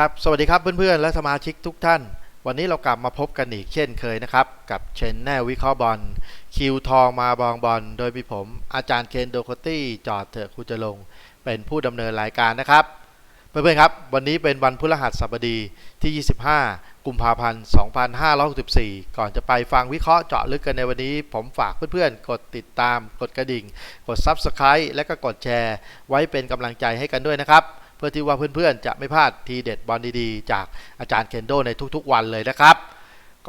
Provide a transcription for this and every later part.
ครับสวัสดีครับเพื่อนๆ และสมาชิกทุกท่าน วันนี้เรากลับมาพบกันอีกเช่นเคยนะครับ กับเชนแนลวิเคราะห์บอลคิวทองมาบองบอลโดยมีผมอาจารย์เคนโดโคตี้จอดเถอะคุจะลง เป็นผู้ดำเนินรายการนะครับ เพื่อนๆครับ วันนี้เป็นวันพฤหัสบดีที่ 25 กุมภาพันธ์ 2564 ก่อนจะไปฟังวิเคราะห์เจาะลึกกันในวันนี้ ผมฝากเพื่อนๆ กดติดตาม กดกระดิ่ง กด Subscribe และก็กดแชร์ ไว้เป็นกำลังใจให้กันด้วยนะครับ เพื่อที่ว่าเพื่อนๆ จะไม่พลาดทีเด็ดบอลดีๆ จากอาจารย์เคนโดในทุกๆวันเลยนะครับ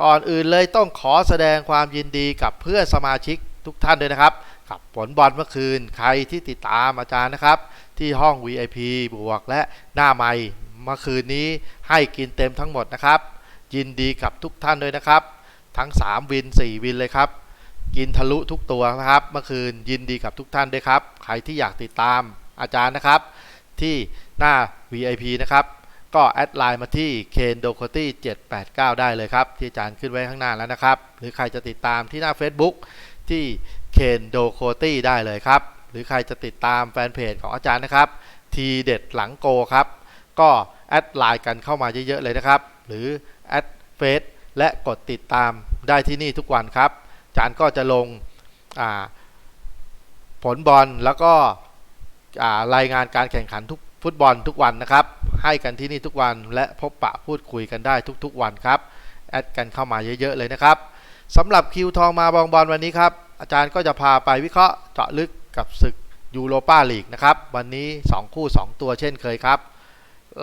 ก่อนอื่นเลยต้องขอแสดงความยินดีกับเพื่อนสมาชิกทุกท่านด้วยนะครับ กับผลบอลเมื่อคืนใครที่ติดตามอาจารย์นะครับ ที่ห้อง VIP บวกและหน้าไม่เมื่อคืนนี้ให้กินเต็มทั้งหมดนะครับ ยินดีกับทุกท่านด้วยนะครับ ทั้ง 3 วิน 4 วินเลยครับกินทะลุทุกตัวนะครับ เมื่อคืนยินดีกับทุกท่านด้วยครับ ใครที่อยากติดตามอาจารย์นะครับ ที่ หน้า VIP นะครับ ก็แอดไลน์มาที่ k e n d o k o t y 789 ได้เลยครับ ที่อาจารย์ขึ้นไว้ข้างหน้าแล้วนะครับ หรือใครจะติดตามที่หน้า Facebook ที่ k e n d o k o t y ได้เลยครับ หรือใครจะติดตามแฟนเพจของอาจารย์นะครับ ทีเด็ดหลังโกครับ ก็แอดไลน์กันเข้ามาเยอะๆเลยนะครับ หรือแอดเฟซและกดติดตามได้ที่นี่ทุกวันครับอาจารย์ก็จะลงผลบอลแล้วก็รายงานการแข่งขันทุก ฟุตบอลทุกวันนะครับ ให้กันที่นี่ทุกวันและพบปะพูดคุยกันได้ทุกๆวันครับแอดกันเข้ามาเยอะๆเลยนะครับสำหรับคิวทองมาบองบอลวันนี้ครับ อาจารย์ก็จะพาไปวิเคราะห์เจาะลึกกับศึกยูโรปาลีกนะครับ วันนี้ 2 คู่ 2 ตัวเช่นเคยครับ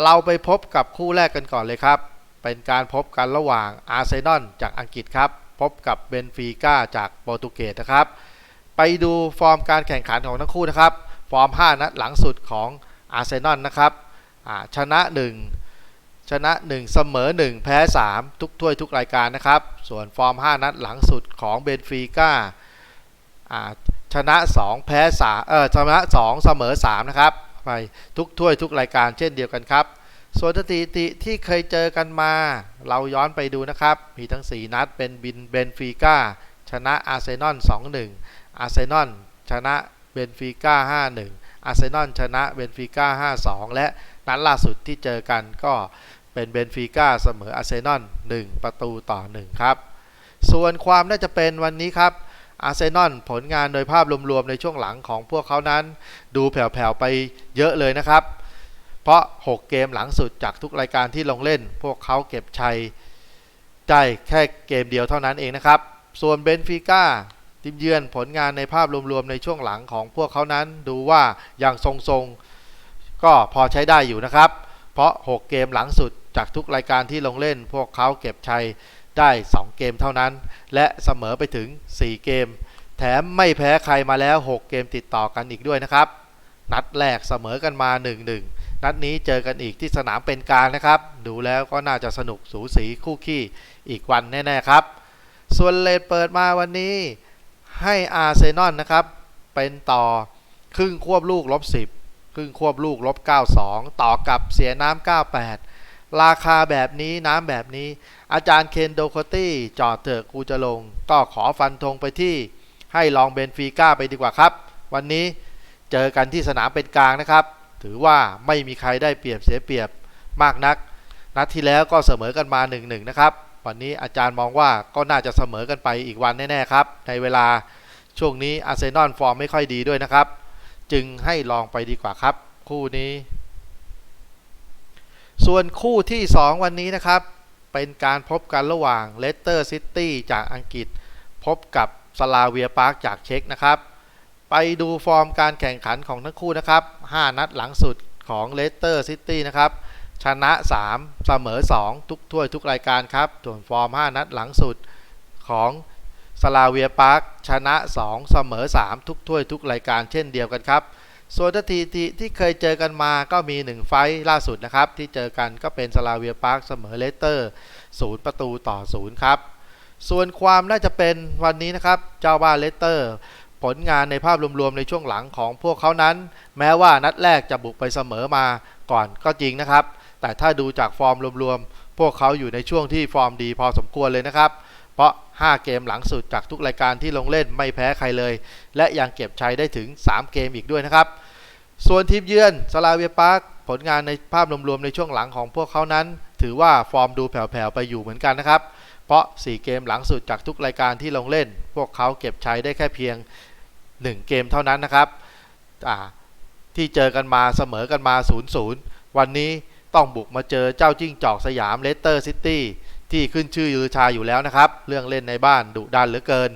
เราไปพบกับคู่แรกกันก่อนเลยครับ เป็นการพบกันระหว่างอาร์เซนอลจากอังกฤษครับ พบกับเบนฟิก้าจากโปรตุเกสนะครับ ไปดูฟอร์มการแข่งขันของทั้งคู่นะครับ ฟอร์ม 5 นัดหลังสุดของ อาร์เซนอลนะครับชนะ 1 ชนะ 1 เสมอ 1 แพ้ 3 ทุกถ้วยทุกรายการนะครับ ส่วนฟอร์ม 5 นัดหลังสุดของเบนฟิก้าชนะ 2 แพ้3เออชนะ 2 เสมอ 3 นะครับไปทุกถ้วยทุกรายการเช่นเดียวกันครับ ส่วนสถิติที่เคยเจอกันมา เราย้อนไปดูนะครับ มีทั้ง 4 นัดเป็นบินเบนฟิก้าชนะอาร์เซนอล2-1อาร์เซนอลชนะเบนฟิก้า5-1 อาร์เซนอลชนะเบนฟิก้า5-2 และนัดล่าสุดที่เจอกันก็เป็นเบนฟิก้าเสมออาร์เซนอล1ประตูต่อ 1 ครับ ส่วนความน่าจะเป็นวันนี้ครับอาร์เซนอลผลงานโดยภาพรวมๆ ในช่วงหลังของพวกเขานั้น ดูแผ่วๆ ไปเยอะเลยนะครับ เพราะ 6 เกมหลังสุดจากทุกรายการที่ลงเล่น พวกเขาเก็บชัยได้แค่เกมเดียวเท่านั้นเองนะครับ ส่วนเบนฟิก้า ทีมเยือนผลงานในภาพรวมๆในช่วงหลังของพวกเขานั้นดูว่าอย่างทรงๆ ก็พอใช้ได้อยู่นะครับ เพราะ 6 เกมหลังสุดจากทุกรายการที่ลงเล่น พวกเขาเก็บชัยได้ 2 เกมเท่านั้น และเสมอไปถึง 4 เกม แถมไม่แพ้ใครมาแล้ว 6 เกมติดต่อกันอีกด้วยนะครับ นัดแรกเสมอกันมา 1-1 นัดนี้เจอกันอีกที่สนามเป็นกลางนะครับ ดูแล้วก็น่าจะสนุกสูสีคู่ขี้อีกวันแน่ๆครับ ส่วนเลดเปิดมาวันนี้ ให้อาร์เซนอลนะครับ เป็นต่อครึ่งควบลูกลบ10 ครึ่งควบลูกลบ92 ต่อกับเสียน้ำ98 ราคาแบบนี้น้ำแบบนี้ อาจารย์เคนโดโคตี้จอดเถอะกูจะลง ก็ขอฟันธงไปที่ให้ลองเบนฟีก้าไปดีกว่าครับ วันนี้เจอกันที่สนามเป็นกลางนะครับ ถือว่าไม่มีใครได้เปรียบเสียเปรียบมากนัก นัดที่แล้วก็เสมอกันมา 1-1 นะครับ วันนี้อาจารย์มองว่าก็น่าจะเสมอกันไปอีกวันแน่ๆครับ ในเวลาช่วงนี้อาร์เซนอลฟอร์มไม่ค่อยดีด้วยนะครับ จึงให้ลองไปดีกว่าครับ คู่นี้ ส่วนคู่ที่ 2 วันนี้นะครับ เป็นการพบกันระหว่างเลสเตอร์ซิตี้จากอังกฤษ พบกับสลาเวียปาร์กจากเช็กนะครับ ไปดูฟอร์มการแข่งขันของทั้งคู่นะครับ 5 นัดหลังสุดของเลสเตอร์ซิตี้นะครับ ชนะ 3 เสมอ 2 ทุกถ้วยทุกรายการครับส่วนฟอร์ม 5 นัดหลังสุดของสลาเวียปาร์กชนะ 2 เสมอ 3 ทุกถ้วยทุกรายการเช่นเดียวกันครับ ส่วนทัทีที่ที่เคยเจอกันมาก็มี 1 ไฟล์ล่าสุดนะครับ ที่เจอกันก็เป็นสลาเวียปาร์กเสมอเลสเตอร์ 0 ประตูต่อ 0 ครับ ส่วนความน่าจะเป็นวันนี้นะครับ เจ้าบ้านเลสเตอร์ ผลงานในภาพรวมๆในช่วงหลังของพวกเขานั้น แม้ว่านัดแรกจะบุกไปเสมอมาก่อนก็จริงนะครับ แต่ถ้าดูจากฟอร์มรวมๆ พวกเขาอยู่ในช่วงที่ฟอร์มดีพอสมควรเลยนะครับ เพราะ 5 เกมหลังสุดจากทุกรายการที่ลงเล่นไม่แพ้ใครเลย และยังเก็บชัยได้ถึง 3 เกมอีกด้วยนะครับ ส่วนทีมเยือนสลาเวียปาร์กผลงานในภาพรวมๆในช่วงหลังของพวกเขานั้น ถือว่าฟอร์มดูแผ่วๆไปอยู่เหมือนกันนะครับ เพราะ 4 เกมหลังสุดจากทุกรายการที่ลงเล่น พวกเขาเก็บชัยได้แค่เพียง 1 เกมเท่านั้นนะครับที่เจอกันมาเสมอกันมา 0-0 วันนี้ ต้องบุกมาเจอเจ้าจิ้งจอกสยามเลสเตอร์ซิตี้ที่ขึ้นชื่อยือชาอยู่แล้วนะครับ เรื่องเล่นในบ้านดุดันเหลือเกิน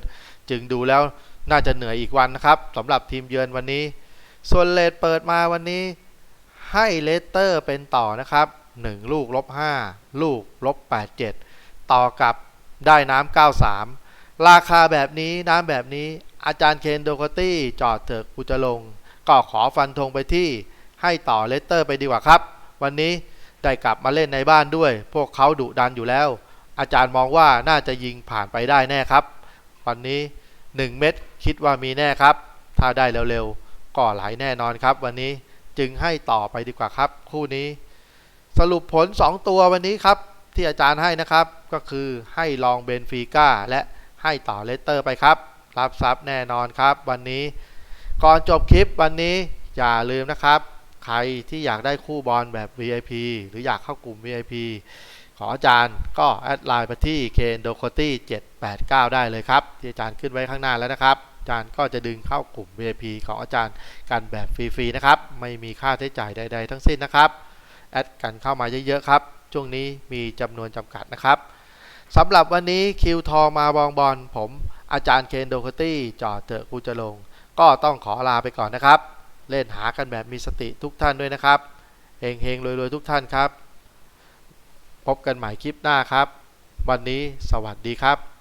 จึงดูแล้วน่าจะเหนื่อยอีกวันนะครับสำหรับทีมเยือนวันนี้ ส่วนเลดเปิดมาวันนี้ ให้เลสเตอร์เป็นต่อนะครับ 1 ลูกลบ5ลูกลบ87 ต่อกับได้น้ำ93 ราคาแบบนี้น้ำแบบนี้อาจารย์เคนโดคตี้จอดเถอะกูจลง ก็ขอฟันธงไปที่ให้ต่อเลสเตอร์ไปดีกว่าครับ วันนี้ได้กลับมาเล่นในบ้านด้วย พวกเขาดุดันอยู่แล้ว อาจารย์มองว่าน่าจะยิงผ่านไปได้แน่ครับ วันนี้ 1 เม็ดคิดว่ามีแน่ครับ ถ้าได้เร็วๆก็ไหลแน่นอนครับ วันนี้จึงให้ต่อไปดีกว่าครับ คู่นี้ สรุปผล 2 ตัววันนี้ครับ ที่อาจารย์ให้นะครับ ก็คือให้ลองเบนฟีก้าและให้ต่อเลสเตอร์ไปครับ รับทรัพย์แน่นอนครับ วันนี้ ก่อนจบคลิปวันนี้อย่าลืมนะครับ ใครที่อยากได้คู่บอลแบบ VIP หรืออยากเข้ากลุ่ม VIP ขออาจารย์ก็แอดไลน์ไปที่ k n d o c o t y 789 ได้เลยครับ ที่อาจารย์ขึ้นไว้ข้างหน้าแล้วนะครับ อาจารย์ก็จะดึงเข้ากลุ่ม VIP ของอาจารย์กันแบบฟรีๆนะครับ ไม่มีค่าใช้จ่ายใด ๆ ทั้งสิ้นนะครับ แอดกันเข้ามาเยอะๆครับ ช่วงนี้มีจำนวนจำกัดนะครับสำหรับวันนี้คิวทอมาบองบอลผมอาจารย์เคนโดโคตี้จอดเถอะกูจะลง ก็ต้องขอลาไปก่อนนะครับ เล่นหากันแบบมีสติทุกท่านด้วยนะครับเฮงๆรวยๆทุกท่านครับ พบกันใหม่คลิปหน้าครับ วันนี้สวัสดีครับ